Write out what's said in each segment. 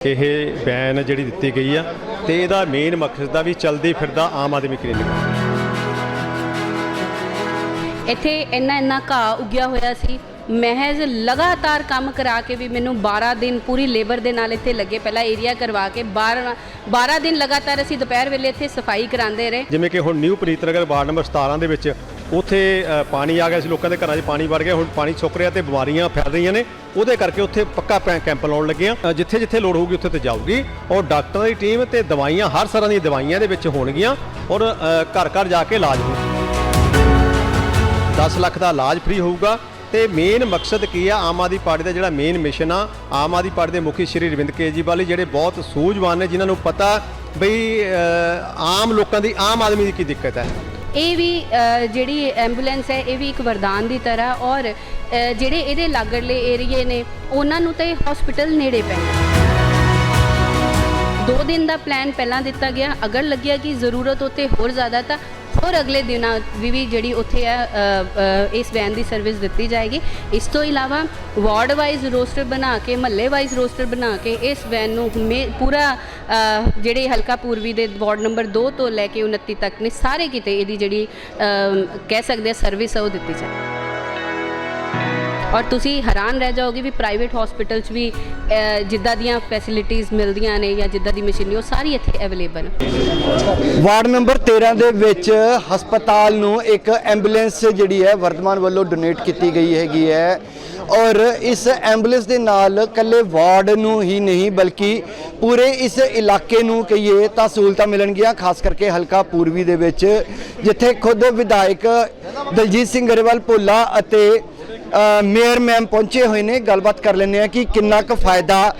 ਇਹ ਬੈਨ ਜਿਹੜੀ ਦਿੱਤੀ ਗਈ ਆ ਤੇ ਇਹਦਾ ਮੇਨ ਮਕਸਦ ਦਾ ਵੀ ਚਲਦੀ ਫਿਰਦਾ ਆਮ ਆਦਮੀ ਕਲੀਨਿਕ ਇੱਥੇ ਇੰਨਾ ਇੰਨਾ ਘਾਹ ਉੱਗਿਆ ਹੋਇਆ ਸੀ। ਮਹਿਜ਼ ਲਗਾਤਾਰ ਕੰਮ ਕਰਾ ਕੇ ਵੀ ਮੈਨੂੰ 12 ਦਿਨ ਪੂਰੀ ਲੇਬਰ ਦੇ ਨਾਲ ਇੱਥੇ ਲੱਗੇ। ਪਹਿਲਾਂ ਏਰੀਆ ਕਰਵਾ ਕੇ 12 12 ਦਿਨ ਲਗਾਤਾਰ ਅਸੀਂ ਦੁਪਹਿਰ ਵੇਲੇ ਇੱਥੇ ਸਫ਼ਾਈ ਕਰਾਉਂਦੇ ਰਹੇ। ਜਿਵੇਂ ਕਿ ਹੁਣ ਨਿਊ ਪ੍ਰੀਤਨਗਰ ਵਾਰਡ ਨੰਬਰ 17 ਦੇ ਵਿੱਚ ਉੱਥੇ ਪਾਣੀ ਆ ਗਿਆ ਸੀ ਲੋਕਾਂ ਦੇ ਘਰਾਂ 'ਚ, ਪਾਣੀ ਵੜ ਗਿਆ, ਹੁਣ ਪਾਣੀ ਸੁੱਕ ਰਿਹਾ ਤੇ ਬਿਮਾਰੀਆਂ ਫੈਲ ਰਹੀਆਂ ਨੇ। ਉਹਦੇ ਕਰਕੇ ਉੱਥੇ ਪੱਕਾ ਪੈ- ਕੈਂਪ ਲਾਉਣ ਲੱਗੇ ਆ। ਜਿੱਥੇ ਜਿੱਥੇ ਲੋੜ ਹੋਊਗੀ ਉੱਥੇ ਤੇ ਜਾਊਗੀ। ਔਰ ਡਾਕਟਰਾਂ ਦੀ ਟੀਮ ਤੇ ਦਵਾਈਆਂ, ਹਰ ਤਰ੍ਹਾਂ ਦੀਆਂ ਦਵਾਈਆਂ ਦੇ ਵਿੱਚ ਹੋਣਗੀਆਂ। ਔਰ ਘਰ ਘਰ ਜਾ ਕੇ ਇਲਾਜ ਹੋਊ। 10 ਲੱਖ ਦਾ ਇਲਾਜ ਫ੍ਰੀ ਹੋਊਗਾ। ਤੇ ਮੇਨ ਮਕਸਦ ਕੀ ਆ? ਆਮ ਆਦਮੀ ਪਾਰਟੀ ਦਾ ਜਿਹੜਾ ਮੇਨ ਮਿਸ਼ਨ ਆ, ਆਮ ਆਦਮੀ ਪਾਰਟੀ ਦੇ ਮੁਖੀ ਸ਼੍ਰੀ ਅਰਵਿੰਦ ਕੇਜਰੀਵਾਲ ਜੀ, ਜਿਹੜੇ ਬਹੁਤ ਸੂਝਵਾਨ ਨੇ, ਜਿਨ੍ਹਾਂ ਨੂੰ ਪਤਾ ਬਈ ਆਮ ਲੋਕਾਂ ਦੀ, ਆਮ ਆਦਮੀ ਦੀ ਕੀ ਦਿੱਕਤ ਹੈ। ਇਹ ਵੀ ਜਿਹੜੀ ਐਂਬੂਲੈਂਸ ਹੈ, ਇਹ ਵੀ ਇੱਕ ਵਰਦਾਨ ਦੀ ਤਰ੍ਹਾਂ ਔਰ ਜਿਹੜੇ ਇਹਦੇ ਲਾਗੜਲੇ ਏਰੀਏ ਨੇ, ਉਹਨਾਂ ਨੂੰ ਤਾਂ ਇਹ ਹਸਪੀਟਲ ਨੇੜੇ ਪੈਂਦਾ ਦੋ ਦਿਨ ਦਾ ਪਲਾਨ ਪਹਿਲਾਂ ਦਿੱਤਾ ਗਿਆ, ਅਗਰ ਲੱਗਿਆ ਕਿ ਜ਼ਰੂਰਤ ਉੱਥੇ ਹੋਰ ਜ਼ਿਆਦਾ ਤਾਂ ਹੋਰ ਅਗਲੇ ਦਿਨਾਂ ਵੀ ਵੀ ਜਿਹੜੀ ਉੱਥੇ ਹੈ ਇਸ ਵੈਨ ਦੀ ਸਰਵਿਸ ਦਿੱਤੀ ਜਾਏਗੀ। ਇਸ ਤੋਂ ਇਲਾਵਾ ਵਾਰਡ ਵਾਈਜ਼ ਰੋਸਟਰ ਬਣਾ ਕੇ, ਮਹੱਲੇ ਵਾਈਜ਼ ਰੋਸਟਰ ਬਣਾ ਕੇ ਇਸ ਵੈਨ ਨੂੰ ਮੇ- ਪੂਰਾ ਜਿਹੜੇ ਹਲਕਾ ਪੂਰਬੀ ਦੇ ਵਾਰਡ ਨੰਬਰ 2 ਤੋਂ ਲੈ ਕੇ 29 ਤੱਕ ਨੇ, ਸਾਰੇ ਕਿਤੇ ਇਹਦੀ ਜਿਹੜੀ ਕਹਿ ਸਕਦੇ ਆ ਸਰਵਿਸ ਆ, ਉਹ ਦਿੱਤੀ ਜਾਏ ਔਰ ਤੁਸੀਂ ਹੈਰਾਨ ਰਹਿ ਜਾਓਗੇ ਵੀ ਪ੍ਰਾਈਵੇਟ ਹਸਪੀਟਲ 'ਚ ਵੀ ਜਿੱਦਾਂ ਦੀਆਂ ਫੈਸਿਲਿਟੀਆਂ ਮਿਲਦੀਆਂ ਨੇ ਜਾਂ ਜਿੱਦਾਂ ਦੀ ਮਸ਼ੀਨਰੀ ਉਹ ਸਾਰੀ ਇੱਥੇ ਅਵੇਲੇਬਲ ਵਾਰਡ ਨੰਬਰ 13 ਦੇ ਵਿੱਚ ਹਸਪਤਾਲ ਨੂੰ ਇੱਕ ਐਂਬੂਲੈਂਸ ਜਿਹੜੀ ਹੈ ਵਰਤਮਾਨ ਵੱਲੋਂ ਡੋਨੇਟ ਕੀਤੀ ਗਈ ਹੈਗੀ ਹੈ। ਔਰ ਇਸ ਐਂਬੂਲੈਂਸ ਦੇ ਨਾਲ ਕੱਲੇ ਵਾਰਡ ਨੂੰ ਹੀ ਨਹੀਂ, ਬਲਕਿ ਪੂਰੇ ਇਸ ਇਲਾਕੇ ਨੂੰ ਕਹੀਏ ਤਾਂ ਸਹੂਲਤਾਂ ਮਿਲਣਗੀਆਂ, ਖਾਸ ਕਰਕੇ ਹਲਕਾ ਪੂਰਬੀ ਦੇ ਵਿੱਚ, ਜਿੱਥੇ ਖੁਦ ਵਿਧਾਇਕ ਦਲਜੀਤ ਸਿੰਘ ਗਰੇਵਾਲ ਭੋਲਾ ਅਤੇ ਮੇਅਰ ਮੈਮ ਪਹੁੰਚੇ ਹੋਏ ਨੇ, ਗੱਲਬਾਤ ਕਰ ਲੈਂਦੇ ਆ ਕਿ ਕਿੰਨਾ ਕੁ ਫਾਇਦਾ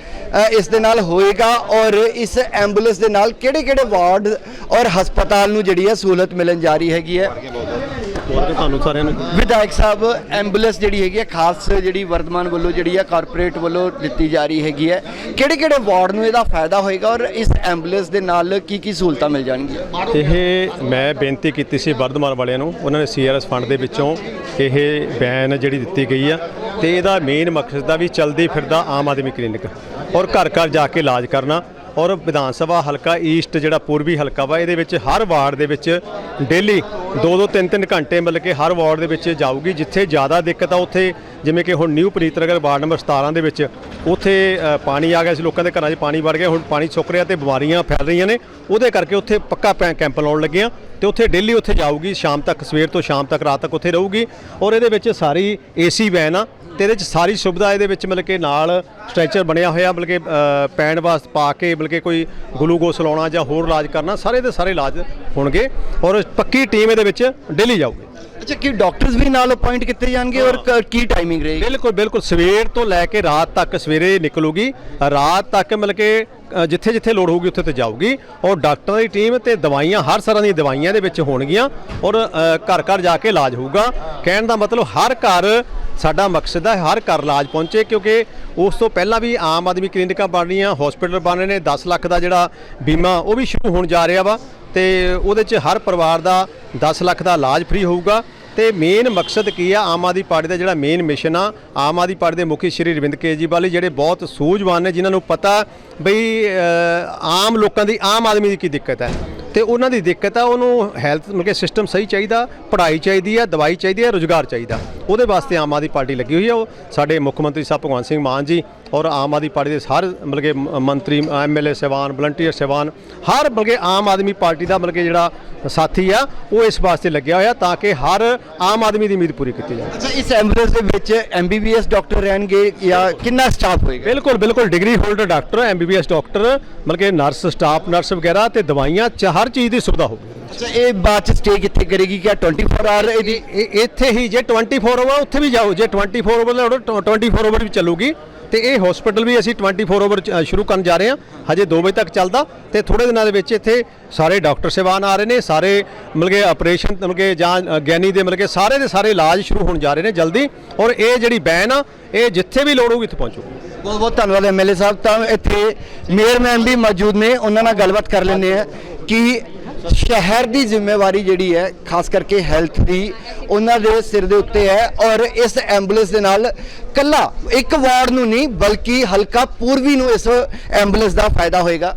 ਇਸ ਦੇ ਨਾਲ ਹੋਏਗਾ ਔਰ ਇਸ ਐਂਬੂਲੈਂਸ ਦੇ ਨਾਲ ਕਿਹੜੇ-ਕਿਹੜੇ ਵਾਰਡ ਔਰ ਹਸਪਤਾਲ ਨੂੰ ਜਿਹੜੀ ਹੈ ਸਹੂਲਤ ਮਿਲਣ ਜਾ ਰਹੀ ਹੈਗੀ ਹੈ। ਤੇ ਤੁਹਾਨੂੰ ਸਾਰਿਆਂ ਨੂੰ ਵਿਧਾਇਕ ਸਾਹਿਬ ਐਂਬੂਲੈਂਸ ਜਿਹੜੀ ਹੈਗੀ ਹੈ ਖਾਸ ਜਿਹੜੀ ਵਰਤਮਾਨ ਵੱਲੋਂ ਜਿਹੜੀ ਹੈ ਕਾਰਪੋਰੇਟ ਵੱਲੋਂ ਦਿੱਤੀ ਜਾ ਰਹੀ ਹੈਗੀ ਹੈ ਕਿਹੜੇ-ਕਿਹੜੇ ਵਾਰਡ ਨੂੰ ਇਹਦਾ ਫਾਇਦਾ ਹੋਏਗਾ ਔਰ ਇਸ ਐਂਬੂਲੈਂਸ ਦੇ ਨਾਲ ਕੀ ਕੀ ਸਹੂਲਤਾਂ ਮਿਲ ਜਾਣਗੀਆਂ? ਇਹ ਮੈਂ ਬੇਨਤੀ ਕੀਤੀ ਸੀ ਵਰਧਮਾਨ ਵਾਲਿਆਂ ਨੂੰ ਉਹਨਾਂ ਨੇ ਸੀਆਰਐਸ ਫੰਡ ਦੇ ਵਿੱਚੋਂ ਇਹ ਬੈਨ ਜਿਹੜੀ ਦਿੱਤੀ ਗਈ ਆ ਤੇ ਇਹਦਾ ਮੇਨ ਮਕਸਦ ਦਾ ਵੀ ਚਲਦੀ ਫਿਰਦਾ ਆਮ ਆਦਮੀ ਕਲੀਨਿਕ ਔਰ ਘਰ ਘਰ ਜਾ ਕੇ ਇਲਾਜ ਕਰਨਾ। ਔਰ ਵਿਧਾਨ ਸਭਾ ਹਲਕਾ ਈਸਟ ਜਿਹੜਾ ਪੂਰਬੀ ਹਲਕਾ ਵਾ, ਇਹਦੇ ਵਿੱਚ ਹਰ ਵਾਰਡ ਦੇ ਵਿੱਚ ਡੇਲੀ 2-2 3-3 ਘੰਟੇ ਮਤਲਬ ਕਿ ਹਰ ਵਾਰਡ ਦੇ ਵਿੱਚ ਜਾਊਗੀ। ਜਿੱਥੇ ਜ਼ਿਆਦਾ ਦਿੱਕਤ ਆ, ਉੱਥੇ ਜਿਵੇਂ ਕਿ ਹੁਣ ਨਿਊ ਪ੍ਰੀਤਨਗਰ ਵਾਰਡ ਨੰਬਰ 17 ਦੇ ਵਿੱਚ, ਉੱਥੇ ਪਾਣੀ ਆ ਗਿਆ ਸੀ, ਲੋਕਾਂ ਦੇ ਘਰਾਂ 'ਚ ਪਾਣੀ ਵੜ ਗਿਆ, ਹੁਣ ਪਾਣੀ ਸੁੱਕ ਰਿਹਾ ਤੇ ਬਿਮਾਰੀਆਂ ਫੈਲ ਰਹੀਆਂ ਨੇ। ਉਹਦੇ ਕਰਕੇ ਉੱਥੇ ਪੱਕਾ ਪੈ- ਕੈਂਪ ਲਾਉਣ ਲੱਗੇ ਆ ਤੇ ਉੱਥੇ ਡੇਲੀ ਉੱਥੇ ਜਾਊਗੀ, ਸ਼ਾਮ ਤੱਕ, ਸਵੇਰ ਤੋਂ ਸ਼ਾਮ ਤੱਕ, ਰਾਤ ਤੱਕ ਉੱਥੇ ਰਹੂਗੀ। ਔਰ ਇਹਦੇ ਵਿੱਚ ਸਾਰੀ ਏਸੀ ਵੈਨ ਆ ਤੇ ਇਹਦੇ ਵਿੱਚ ਸਾਰੀ ਸੁਵਿਧਾ ਇਹਦੇ ਵਿੱਚ ਮਤਲਬ ਕਿ ਨਾਲ ਸਟ੍ਰੈਚਰ ਬਣਿਆ ਹੋਇਆ ਮਤਲਬ ਕਿ ਅ, ਪੈਣ ਵਾਸਤੇ ਪਾ ਕੇ ਮਤਲਬ ਕਿ ਕੋਈ ਗਲੂਕੋਸ ਲਾਉਣਾ ਜਾਂ ਹੋਰ ਇਲਾਜ ਕਰਨਾ ਸਾਰੇ ਦੇ ਸਾਰੇ ਇਲਾਜ ਹੋਣਗੇ ਔਰ ਪੱਕੀ ਟੀਮ ਇਹਦੇ ਵਿੱਚ ਡੇਲੀ ਜਾਊਗੀ। ਅੱਛਾ ਕੀ ਡਾਕਟਰਸ ਵੀ ਨਾਲ ਅਪਾਇੰਟ ਕੀਤੇ ਜਾਣਗੇ ਔਰ ਕ- ਟਾਈਮਿੰਗ ਰਹੇਗੀ? ਬਿਲਕੁਲ ਬਿਲਕੁਲ। ਸਵੇਰ ਤੋਂ ਲੈ ਕੇ ਰਾਤ ਤੱਕ ਸਵੇਰੇ ਨਿਕਲੂਗੀ। ਰਾਤ ਤੱਕ ਮਤਲਬ ਕਿ ਜਿੱਥੇ ਜਿੱਥੇ ਲੋੜ ਹੋਊਗੀ ਉੱਥੇ ਤੇ ਜਾਊਗੀ। ਔਰ ਡਾਕਟਰਾਂ ਦੀ ਟੀਮ ਤੇ ਦਵਾਈਆਂ ਹਰ ਤਰ੍ਹਾਂ ਦੀਆਂ ਦਵਾਈਆਂ ਦੇ ਵਿੱਚ ਹੋਣਗੀਆਂ ਔਰ ਘਰ ਘਰ ਜਾ ਕੇ ਇਲਾਜ ਹੋਊਗਾ। ਕਹਿਣ ਦਾ ਮਤਲਬ ਹਰ ਘਰ ਸਾਡਾ ਮਕਸਦ ਹੈ ਹਰ ਘਰ ਇਲਾਜ ਪਹੁੰਚੇ, ਕਿਉਂਕਿ ਉਸ ਤੋਂ ਪਹਿਲਾਂ ਵੀ ਆਮ ਆਦਮੀ ਕਲੀਨਿਕਾਂ ਬਣ ਰਹੀਆਂ ਹਸਪੀਟਲ ਬਣ ਰਹੇ ਨੇ 10 ਲੱਖ ਦਾ ਜਿਹੜਾ ਬੀਮਾ ਉਹ ਵੀ ਸ਼ੁਰੂ ਹੋਣ ਜਾ ਰਿਹਾ ਵਾ ਤੇ ਉਹਦੇ 'ਚ ਹਰ ਪਰਿਵਾਰ ਦਾ 10 ਲੱਖ ਦਾ ਇਲਾਜ ਫ੍ਰੀ ਹੋਊਗਾ। ਤੇ ਮੇਨ ਮਕਸਦ ਕੀ ਆ? ਆਮ ਆਦਮੀ ਪਾਰਟੀ ਦਾ ਜਿਹੜਾ ਮੇਨ ਮਿਸ਼ਨ ਆ, ਆਮ ਆਦਮੀ ਪਾਰਟੀ ਦੇ ਮੁਖੀ ਸ਼੍ਰੀ ਅਰਵਿੰਦ ਕੇਜਰੀਵਾਲ ਜੀ, ਜਿਹੜੇ ਬਹੁਤ ਸੂਝਵਾਨ ਨੇ, ਜਿਨ੍ਹਾਂ ਨੂੰ ਪਤਾ ਬਈ ਆਮ ਲੋਕਾਂ ਦੀ, ਆਮ ਆਦਮੀ ਦੀ ਕੀ ਦਿੱਕਤ ਹੈ। ਤੇ ਉਹਨਾਂ ਦੀ ਦਿੱਕਤ ਆ, ਉਹਨੂੰ ਹੈਲਥ ਮਤਲਬ ਕਿ ਸਿਸਟਮ ਸਹੀ ਚਾਹੀਦਾ, ਪੜ੍ਹਾਈ ਚਾਹੀਦੀ ਆ, ਦਵਾਈ ਚਾਹੀਦੀ ਆ, ਰੋਜ਼ਗਾਰ ਚਾਹੀਦਾ। ਉਹਦੇ ਵਾਸਤੇ ਆਮ ਆਦਮੀ ਪਾਰਟੀ ਲੱਗੀ ਹੋਈ ਆ ਉਹ। ਸਾਡੇ ਮੁੱਖ ਮੰਤਰੀ ਸਾਹਿਬ ਭਗਵੰਤ ਸਿੰਘ ਮਾਨ ਜੀ ਔਰ ਆਮ ਆਦਮੀ ਪਾਰਟੀ ਦੇ ਸਾਰੇ ਮਤਲਬ ਕਿ ਮੰਤਰੀ ਐਮਐਲਏ ਸਹਿਬਾਨ ਵਲੰਟੀਅਰ ਸਹਿਬਾਨ ਹਰ ਮਤਲਬ ਕਿ ਆਮ ਆਦਮੀ ਪਾਰਟੀ ਦਾ ਮਤਲਬ ਕਿ ਜਿਹੜਾ ਸਾਥੀ ਆ ਉਹ ਇਸ ਵਾਸਤੇ ਲੱਗਿਆ ਹੋਇਆ ਤਾਂ ਕਿ ਹਰ ਆਮ ਆਦਮੀ ਦੀ ਉਮੀਦ ਪੂਰੀ ਕੀਤੀ ਜਾਵੇ। ਅੱਛਾ ਇਸ ਐਂਬੂਲੈਂਸ ਦੇ ਵਿੱਚ ਐਮਬੀਬੀਐਸ ਡਾਕਟਰ ਰਹਿਣਗੇ ਜਾਂ ਕਿੰਨਾ ਸਟਾਫ ਹੋਏਗਾ? ਬਿਲਕੁਲ ਬਿਲਕੁਲ degree holder doctor MBBS doctor ਮਤਲਬ ਕਿ ਨਰਸ ਸਟਾਫ ਨਰਸ ਵਗੈਰਾ ਤੇ ਦਵਾਈਆਂ ਚ ਹਰ ਚੀਜ਼ ਦੀ ਸੁਵਿਧਾ ਹੋਊਗੀ। ਅੱਛਾ ਇਹ ਬਾਅਦ ਚ ਸਟੇ ਕਿੱਥੇ ਕਰੇਗੀ? ਕਿਆ 24 ਆਵਰ ਇਹਦੀ ਇਹ- ਇਹ- ਇੱਥੇ ਹੀ ਜੇ 24 ਓਵਰ ਉੱਥੇ ਵੀ ਜਾਓ ਜੇ 24 ਓਵਰ ਦਾ order, 24 ਓਵਰ ਵੀ ਚੱਲੂਗੀ ਤੇ ਇਹ ਹਸਪੀਟਲ ਵੀ ਅਸੀਂ 24 ਓਵਰ ਸ਼ੁਰੂ ਕਰਨ ਜਾ ਰਹੇ ਹਾਂ। ਹਜੇ 2 ਵਜੇ ਤੱਕ ਚੱਲਦਾ ਤੇ ਥੋੜੇ ਦਿਨਾਂ ਦੇ ਵਿੱਚ ਇੱਥੇ ਸਾਰੇ ਡਾਕਟਰ ਸੇਵਾਨ ਆ ਰਹੇ ਨੇ ਸਾਰੇ ਮਤਲਬ ਕਿ ਆਪਰੇਸ਼ਨ ਮਤਲਬ ਕਿ ਜਾਂ ਅ, ਗਿਆਨੀ ਦੇ ਮਤਲਬ ਕਿ ਸਾਰੇ ਦੇ ਸਾਰੇ ਇਲਾਜ ਸ਼ੁਰੂ ਹੋਣ ਜਾ ਰਹੇ ਨੇ ਜਲਦੀ ਔਰ ਇਹ ਜਿਹੜੀ ਬੈਨ ਆ ਇਹ ਜਿੱਥੇ ਵੀ ਲੋੜ ਹੋਊਗੀ ਇੱਥੇ ਪਹੁੰਚੂਗੀ ਬਹੁਤ ਬਹੁਤ ਧੰਨਵਾਦ ਐਮਐਲਏ ਸਾਹਿਬ। ਤਾਂ ਇੱਥੇ ਮੇਅਰਮੈਨ ਵੀ ਮੌਜੂਦ ਨੇ ਉਹਨਾਂ ਨਾਲ ਗੱਲਬਾਤ ਕਰ ਲੈਂਦੇ ਆ ਕਿ ਸ਼ਹਿਰ ਦੀ ਜ਼ਿੰਮੇਵਾਰੀ ਜਿਹੜੀ ਹੈ ਖਾਸ ਕਰਕੇ ਹੈਲਥ ਦੀ ਉਹਨਾਂ ਦੇ ਸਿਰ ਦੇ ਉੱਤੇ ਹੈ ਔਰ ਇਸ ਐਂਬੂਲੈਂਸ ਦੇ ਨਾਲ ਕੱਲਾ ਇੱਕ ਵਾਰਡ ਨੂੰ ਨਹੀਂ ਬਲਕਿ ਹਲਕਾ ਪੂਰਬੀ ਨੂੰ ਇਸ ਐਂਬੂਲੈਂਸ ਦਾ ਫਾਇਦਾ ਹੋਏਗਾ।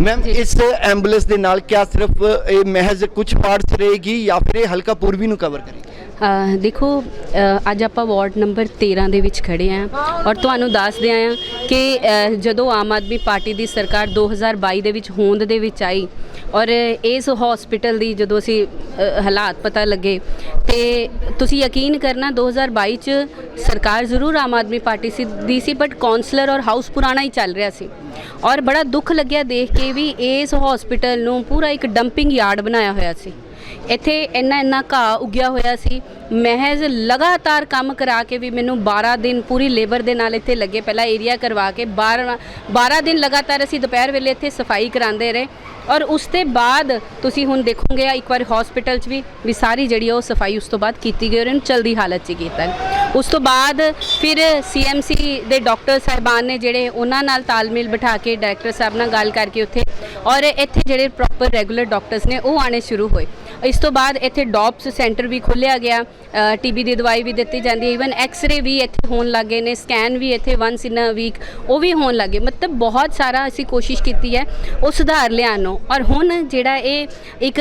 ਮੈਮ ਇਸ ਐਂਬੂਲੈਂਸ ਦੇ ਨਾਲ ਕਿਆ ਸਿਰਫ ਇਹ ਮਹਿਜ਼ ਕੁਝ ਪਾਰਟਸ ਰਹੇਗੀ ਜਾਂ ਫਿਰ ਇਹ ਹਲਕਾ ਪੂਰਬੀ ਨੂੰ ਕਵਰ ਕਰੇਗੀ? ਦੇਖੋ ਅੱਜ ਆਪਾਂ ਵਾਰਡ ਨੰਬਰ 13 ਦੇ ਵਿੱਚ ਖੜੇ ਆਂ ਔਰ ਤੁਹਾਨੂੰ ਦੱਸਦੇ ਆਂ ਕਿ ਜਦੋਂ ਆਮ ਆਦਮੀ ਪਾਰਟੀ ਦੀ ਸਰਕਾਰ 2022 ਦੇ ਵਿੱਚ ਹੋਂਦ ਦੇ ਵਿੱਚ ਆਈ ਔਰ ਇਸ ਹਸਪੀਟਲ ਦੀ ਜਦੋਂ ਅਸੀਂ ਹਾਲਾਤ ਪਤਾ ਲੱਗੇ, ਤੇ ਤੁਸੀਂ ਯਕੀਨ ਕਰਨਾ 2022 ਚ ਸਰਕਾਰ ਜ਼ਰੂਰ ਆਮ ਆਦਮੀ ਪਾਰਟੀ ਸੀ ਦੀ ਸੀ ਬਟ ਕਾਉਂਸਲਰ ਔਰ ਹਾਊਸ ਪੁਰਾਣਾ ਹੀ ਚੱਲ ਰਿਹਾ ਸੀ। ਔਰ ਬੜਾ ਦੁੱਖ ਲੱਗਿਆ ਦੇਖ ਕੇ ਵੀ ਇਸ ਹਸਪੀਟਲ ਨੂੰ ਪੂਰਾ ਇੱਕ ਡੰਪਿੰਗ ਯਾਰਡ ਬਣਾਇਆ ਹੋਇਆ ਸੀ। ਇੱਥੇ ਇੰਨਾ ਇੰਨਾ ਘਾਹ ਉੱਗਿਆ ਹੋਇਆ ਸੀ। ਮਹਿਜ਼ ਲਗਾਤਾਰ ਕੰਮ ਕਰਾ ਕੇ ਵੀ ਮੈਨੂੰ 12 ਦਿਨ ਪੂਰੀ ਲੇਬਰ ਦੇ ਨਾਲ ਇੱਥੇ ਲੱਗੇ, ਪਹਿਲਾਂ ਏਰੀਆ ਕਰਵਾ ਕੇ 12 12 ਦਿਨ ਲਗਾਤਾਰ ਅਸੀਂ ਦੁਪਹਿਰ ਵੇਲੇ ਇੱਥੇ ਸਫ਼ਾਈ ਕਰਾਉਂਦੇ ਰਹੇ। ਔਰ ਉਸ ਤੋਂ ਬਾਅਦ ਤੁਸੀਂ ਹੁਣ ਦੇਖੋਗੇ ਇੱਕ ਵਾਰ ਹਸਪੀਟਲ 'ਚ ਵੀ ਵੀ ਸਾਰੀ ਜਿਹੜੀ ਆ ਉਹ ਸਫ਼ਾਈ ਉਸ ਤੋਂ ਬਾਅਦ ਕੀਤੀ ਗਈ ਔਰ ਇਹਨੂੰ ਚਲਦੀ ਹਾਲਤ 'ਚ ਕੀਤਾ ਉਸ ਤੋਂ ਬਾਅਦ ਫਿਰ ਸੀਐਮਸੀ ਦੇ ਡਾਕਟਰ ਸਾਹਿਬਾਨ ਨੇ ਜਿਹੜੇ ਉਹਨਾਂ ਨਾਲ ਤਾਲਮੇਲ ਬਿਠਾ ਕੇ ਡਾਇਰੈਕਟਰ ਸਾਹਿਬ ਨਾਲ ਗੱਲ ਕਰਕੇ ਉੱਥੇ ਔਰ ਇੱਥੇ ਜਿਹੜੇ ਪ੍ਰੋਪਰ ਰੈਗੂਲਰ ਡਾਕਟਰਸ ਨੇ ਉਹ ਆਣੇ ਸ਼ੁਰੂ ਹੋਏ। ਇਸ ਤੋਂ ਬਾਅਦ ਇੱਥੇ ਡੌਪਸ ਸੈਂਟਰ ਵੀ ਖੋਲ੍ਹਿਆ ਗਿਆ ਟੀਬੀ ਦੀ ਦਵਾਈ ਵੀ ਦਿੱਤੀ ਜਾਂਦੀ ਹੈ। ਈਵਨ ਐਕਸ-ਰੇ ਵੀ ਇੱਥੇ ਹੋਣ ਲੱਗੇ ਨੇ ਸਕੈਨ ਵੀ ਇੱਥੇ ਵਾਂਸ ਇਨ ਅ ਵੀਕ ਉਹ ਵੀ ਹੋਣ ਲੱਗੇ। ਮਤਲਬ ਬਹੁਤ ਸਾਰਾ ਅਸੀਂ ਕੋਸ਼ਿਸ਼ ਕੀਤੀ ਹੈ ਉਹ ਸੁਧਾਰ ਲਿਆਉਣ ਨੂੰ। ਔਰ ਹੁਣ ਜਿਹੜਾ ਇਹ ਇੱਕ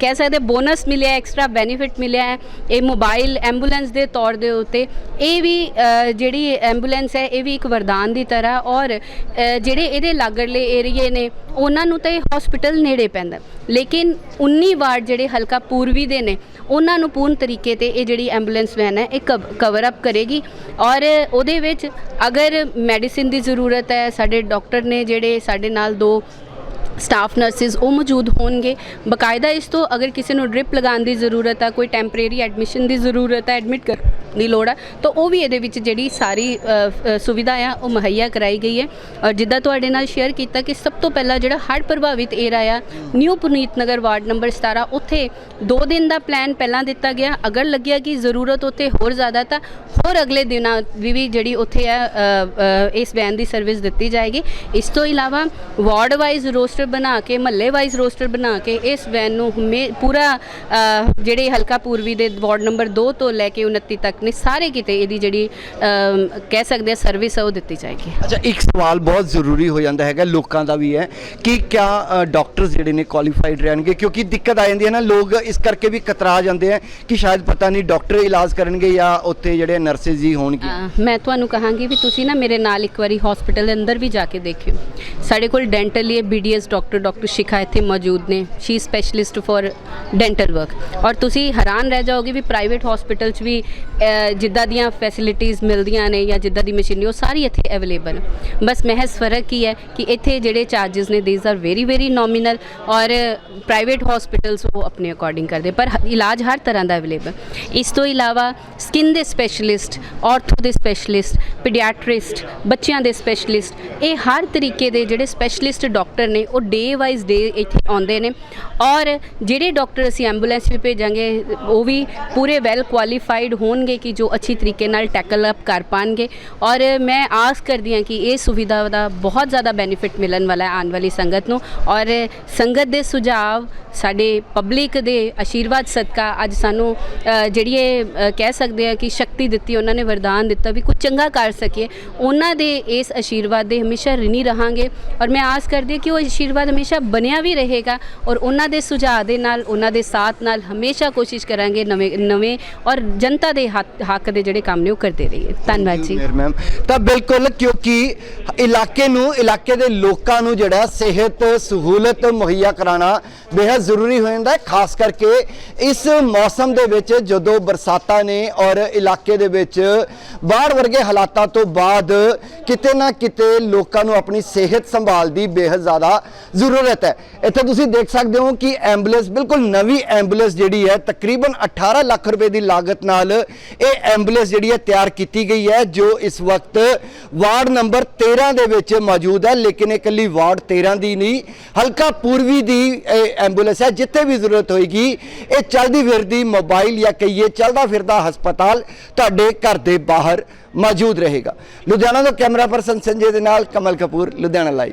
ਕਹਿ ਸਕਦੇ ਬੋਨਸ ਮਿਲਿਆ ਐਕਸਟਰਾ ਬੈਨੀਫਿਟ ਮਿਲਿਆ ਹੈ, ਇਹ ਮੋਬਾਈਲ ਐਂਬੂਲੈਂਸ ਦੇ ਤੌਰ ਦੇ ਉੱਤੇ, ਇਹ ਵੀ ਜਿਹੜੀ ਐਂਬੂਲੈਂਸ ਹੈ, ਇਹ ਵੀ ਇੱਕ ਵਰਦਾਨ ਦੀ ਤਰ੍ਹਾਂ ਔਰ ਜਿਹੜੇ ਇਹਦੇ ਲਾਗੜਲੇ ਏਰੀਏ ਨੇ, ਉਹਨਾਂ ਨੂੰ ਤਾਂ ਇਹ ਹਸਪੀਟਲ ਨੇੜੇ ਪੈਂਦਾ ਲੇਕਿਨ 19 ਵਾਰਡ ਜਿਹੜੇ ਹਲਕਾ ਪੂਰਬੀ ਦੇ ਨੇ, ਉਹਨਾਂ ਨੂੰ ਪੂਰਨ ਤਰੀਕੇ ਤੇ ਇਹ ਜਿਹੜੀ ਐਂਬੂਲੈਂਸ ਵੈਨ ਹੈ, ਇਹ ਕਵਰ ਅਪ ਕਰੇਗੀ। ਔਰ ਉਹਦੇ ਵਿੱਚ ਅਗਰ ਮੈਡੀਸਿਨ ਦੀ ਜ਼ਰੂਰਤ ਹੈ, ਸਾਡੇ ਡਾਕਟਰ ਨੇ ਜਿਹੜੇ ਸਾਡੇ ਨਾਲ ਦੋ ਸਟਾਫ ਨਰਸਿਸ ਉਹ ਮੌਜੂਦ ਹੋਣਗੇ। ਬਕਾਇਦਾ ਇਸ ਤੋਂ ਅਗਰ ਕਿਸੇ ਨੂੰ ਡ੍ਰਿਪ ਲਗਾਉਣ ਦੀ ਜ਼ਰੂਰਤ ਹੈ ਕੋਈ ਟੈਂਪਰੇਰੀ ਐਡਮਿਸ਼ਨ ਦੀ ਜ਼ਰੂਰਤ ਹੈ ਐਡਮਿਟ ਕਰ ਦੀ ਲੋੜ ਹੈ ਤਾਂ ਉਹ ਵੀ ਇਹਦੇ ਵਿੱਚ ਜਿਹੜੀ ਸਾਰੀ ਸੁਵਿਧਾ ਆ, ਉਹ ਮੁਹੱਈਆ ਕਰਾਈ ਗਈ ਹੈ। ਔਰ ਜਿੱਦਾਂ ਤੁਹਾਡੇ ਨਾਲ ਸ਼ੇਅਰ ਕੀਤਾ ਕਿ ਸਭ ਤੋਂ ਪਹਿਲਾਂ ਜਿਹੜਾ ਹੜ੍ਹ ਪ੍ਰਭਾਵਿਤ ਏਰਾ ਆ New Punit Nagar ward number 17 ਉੱਥੇ 2 ਦਿਨ ਦਾ ਪਲਾਨ ਪਹਿਲਾਂ ਦਿੱਤਾ ਗਿਆ। ਅਗਰ ਲੱਗਿਆ ਕਿ ਜ਼ਰੂਰਤ ਉੱਥੇ ਹੋਰ ਜ਼ਿਆਦਾ, ਤਾਂ ਹੋਰ ਅਗਲੇ ਦਿਨਾਂ ਵੀ ਵੀ ਜਿਹੜੀ ਉੱਥੇ ਆ ਇਸ ਵੈਨ ਦੀ ਸਰਵਿਸ ਦਿੱਤੀ ਜਾਏਗੀ। ਇਸ ਤੋਂ ਇਲਾਵਾ ਵਾਰਡ ਵਾਈਜ਼ ਰੋਸਟਰ ਬਣਾ ਕੇ, ਮਹੱਲੇ ਵਾਈਜ਼ ਰੋਸਟਰ ਬਣਾ ਕੇ ਇਸ ਵੈਨ ਨੂੰ ਹਮੇ, ਪੂਰਾ ਜਿਹੜੇ ਹਲਕਾ ਪੂਰਬੀ ਦੇ ਵਾਰਡ ਨੰਬਰ 2 ਤੋਂ ਲੈ ਕੇ 29 ਤੱਕ ਨੇ ਸਾਰੇ ਕਿਤੇ ਇਹਦੀ ਜਿਹੜੀ ਕਹਿ ਸਕਦੇ ਆ ਸਰਵਿਸ ਆ ਉਹ ਦਿੱਤੀ ਜਾਏਗੀ ਅੱਛਾ ਇੱਕ ਸਵਾਲ ਬਹੁਤ ਜ਼ਰੂਰੀ ਹੋ ਜਾਂਦਾ ਹੈਗਾ ਲੋਕਾਂ ਦਾ ਵੀ ਹੈ ਕਿ ਕਿਆ ਡਾਕਟਰਸ ਜਿਹੜੇ ਨੇ ਕੁਆਲੀਫਾਈਡ ਰਹਿਣਗੇ ਕਿਉਂਕਿ ਦਿੱਕਤ ਆ ਜਾਂਦੀ ਹੈ ਨਾ ਲੋਕ ਇਸ ਕਰਕੇ ਵੀ ਕਤਰਾ ਜਾਂਦੇ ਆ ਕਿ ਸ਼ਾਇਦ ਪਤਾ ਨਹੀਂ ਡਾਕਟਰ ਇਲਾਜ ਕਰਨਗੇ ਜਾਂ ਉੱਥੇ ਜਿਹੜੇ ਨਰਸਿਸ ਹੀ ਹੋਣਗੇ ਮੈਂ ਤੁਹਾਨੂੰ ਕਹਾਂਗੀ ਵੀ ਤੁਸੀਂ ਨਾ ਮੇਰੇ ਨਾਲ ਇੱਕ ਵਾਰੀ ਹਸਪੀਟਲ ਦੇ ਅੰਦਰ ਵੀ ਜਾ ਕੇ ਦੇਖਿਓ ਸਾਡੇ ਕੋਲ ਡੈਂਟਲ ਲਈ ਬੀਡੀਐਸ ਡਾਕਟਰ ਡਾਕਟਰ ਸ਼ਿਖਾ ਇੱਥੇ ਮੌਜੂਦ ਨੇ she specialist for dental work ਔਰ ਤੁਸੀਂ ਹੈਰਾਨ ਰਹਿ ਜਾਓਗੇ ਵੀ ਪ੍ਰਾਈਵੇਟ ਹਸਪੀਟਲ 'ਚ ਵੀ ਜਿੱਦਾਂ ਦੀਆਂ ਫੈਸਿਲਿਟੀਆਂ ਮਿਲਦੀਆਂ ਨੇ ਜਾਂ ਜਿੱਦਾਂ ਦੀ ਮਸ਼ੀਨਰੀ ਉਹ ਸਾਰੀ ਇੱਥੇ ਅਵੇਲੇਬਲ ਬਸ ਮਹਿਜ਼ ਫ਼ਰਕ ਹੀ ਹੈ ਕਿ ਇੱਥੇ ਜਿਹੜੇ ਚਾਰजेस ਨੇ these are very very nominal ਔਰ ਪ੍ਰਾਈਵੇਟ ਹਸਪੀਟਲਸ ਉਹ ਆਪਣੇ ਅਕੋਰਡਿੰਗ ਕਰਦੇ ਪਰ ਇਲਾਜ ਹਰ ਤਰ੍ਹਾਂ ਦਾ ਅਵੇਲੇਬਲ ਇਸ ਤੋਂ ਇਲਾਵਾ ਸਕਿਨ ਦੇ ਸਪੈਸ਼ਲਿਸਟ ਆਰਥੋ ਦੇ ਸਪੈਸ਼ਲਿਸਟ ਪੀਡੀਆਟ੍ਰਿਸਟ ਬੱਚਿਆਂ ਦੇ ਸਪੈਸ਼ਲਿਸਟ ਇਹ ਹਰ ਤਰੀਕੇ ਦੇ ਜਿਹੜੇ ਸਪੈਸ਼ਲਿਸਟ ਡਾਕਟਰ ਨੇ, ਉਹ ਡੇ ਵਾਈਜ਼ ਡੇ ਇੱਥੇ ਆਉਂਦੇ ਨੇ। ਔਰ ਜਿਹੜੇ ਡਾਕਟਰ ਅਸੀਂ ਐਂਬੂਲੈਂਸ ਵੀ ਭੇਜਾਂਗੇ, ਉਹ ਵੀ ਪੂਰੇ ਵੈਲ ਕੁਆਲੀਫਾਈਡ ਹੋਣਗੇ ਕਿ ਜੋ ਅੱਛੀ ਤਰੀਕੇ ਨਾਲ ਟੈਕਲ ਅਪ ਕਰ ਪਾਣਗੇ। ਔਰ ਮੈਂ ਆਸ ਕਰਦੀ ਹਾਂ ਕਿ ਇਹ ਸੁਵਿਧਾ ਦਾ ਬਹੁਤ ਜ਼ਿਆਦਾ ਬੈਨੀਫਿਟ ਮਿਲਣ ਵਾਲਾ ਹੈ ਆਉਣ ਵਾਲੀ ਸੰਗਤ ਨੂੰ। ਔਰ ਸੰਗਤ ਦੇ ਸੁਝਾਅ ਸਾਡੇ ਪਬਲਿਕ ਦੇ ਆਸ਼ੀਰਵਾਦ ਸਦਕਾ ਅੱਜ ਸਾਨੂੰ ਜਿਹੜੀ ਇਹ ਕਹਿ ਸਕਦੇ ਆ ਕਿ ਸ਼ਕਤੀ ਦਿੱਤੀ, ਉਹਨਾਂ ਨੇ ਵਰਦਾਨ ਦਿੱਤਾ ਵੀ ਕੁਝ ਚੰਗਾ ਕਰ ਸਕੀਏ। ਉਹਨਾਂ ਦੇ ਇਸ ਆਸ਼ੀਰਵਾਦ ਦੇ ਹਮੇਸ਼ਾ ਰਿਣੀ ਰਹਾਂਗੇ। ਔਰ ਮੈਂ ਆਸ ਕਰਦੀ ਹਾਂ ਕਿ ਉਹ ਆਸ਼ੀਰਵਾਦ ਹਮੇਸ਼ਾ ਬਣਿਆ ਵੀ ਰਹੇਗਾ ਔਰ ਉਹਨਾਂ ਦੇ ਸੁਝਾਅ ਦੇ ਨਾਲ, ਉਹਨਾਂ ਦੇ ਸਾਥ ਨਾਲ ਹਮੇਸ਼ਾ ਕੋਸ਼ਿਸ਼ ਕਰਾਂਗੇ ਨਵੇਂ ਨਵੇਂ ਔਰ ਜਨਤਾ ਦੇ ਹੱਥ ਹੱਕ ਦੇ ਜਿਹੜੇ ਕੰਮ ਨੇ ਉਹ ਕਰਦੇ ਰਹੀਏ। ਧੰਨਵਾਦ ਜੀ। ਮੈਮ ਤਾਂ ਬਿਲਕੁਲ ਕਿਉਂਕਿ ਇਲਾਕੇ ਨੂੰ ਇਲਾਕੇ ਦੇ ਲੋਕਾਂ ਨੂੰ ਜਿਹੜਾ ਸਿਹਤ ਸਹੂਲਤ ਮੁਹੱਈਆ ਕਰਾਣਾ ਬੇहद ਜ਼ਰੂਰੀ ਹੋ ਜਾਂਦਾ ਹੈ ਖਾਸ ਕਰਕੇ ਇਸ ਮੌਸਮ ਦੇ ਵਿੱਚ ਜਦੋਂ ਬਰਸਾਤਾਂ ਨੇ ਔਰ ਇਲਾਕੇ ਦੇ ਵਿੱਚ ਬਾੜ ਵਰਗੇ ਹਾਲਾਤਾਂ ਤੋਂ ਬਾਅਦ ਕਿਤੇ ਨਾ ਕਿਤੇ ਲੋਕਾਂ ਨੂੰ ਆਪਣੀ ਸਿਹਤ ਸੰਭਾਲ ਦੀ ਬੇहद ਜ਼ਿਆਦਾ ਜ਼ਰੂਰਤ ਹੈ। ਇੱਥੇ ਤੁਸੀਂ ਦੇਖ ਸਕਦੇ ਹੋ ਕਿ ਐਂਬੂਲੈਂਸ ਬਿਲਕੁਲ ਨਵੀਂ ਐਂਬੂਲੈਂਸ ਜਿਹੜੀ ਹੈ ਤਕਰੀਬਨ 18 ਲੱਖ ਰੁਪਏ ਦੀ ਲਾਗਤ ਨਾਲ ਇਹ ਐਂਬੂਲੈਂਸ ਜਿਹੜੀ ਹੈ ਤਿਆਰ ਕੀਤੀ ਗਈ ਹੈ, ਜੋ ਇਸ ਵਕਤ ਵਾਰਡ ਨੰਬਰ 13 ਦੇ ਵਿੱਚ ਮੌਜੂਦ ਹੈ, ਲੇਕਿਨ ਇਹ ਇਕੱਲੀ ਵਾਰਡ 13 ਦੀ ਨਹੀਂ, ਹਲਕਾ ਪੂਰਬੀ ਦੀ ਇਹ ਐਂਬੂਲੈਂਸ ਹੈ, ਜਿੱਥੇ ਵੀ ਜ਼ਰੂਰਤ ਹੋਏਗੀ, ਇਹ ਚਲਦੀ ਫਿਰਦੀ ਮੋਬਾਈਲ ਜਾਂ ਕਹੀਏ ਚੱਲਦਾ ਫਿਰਦਾ ਹਸਪਤਾਲ ਤੁਹਾਡੇ ਘਰ ਦੇ ਬਾਹਰ ਮੌਜੂਦ ਰਹੇਗਾ। ਲੁਧਿਆਣਾ ਤੋਂ ਕੈਮਰਾ ਪਰਸਨ ਸੰਜੇ ਦੇ ਨਾਲ ਕਮਲ ਕਪੂਰ, ਲੁਧਿਆਣਾ ਲਾਈਵ।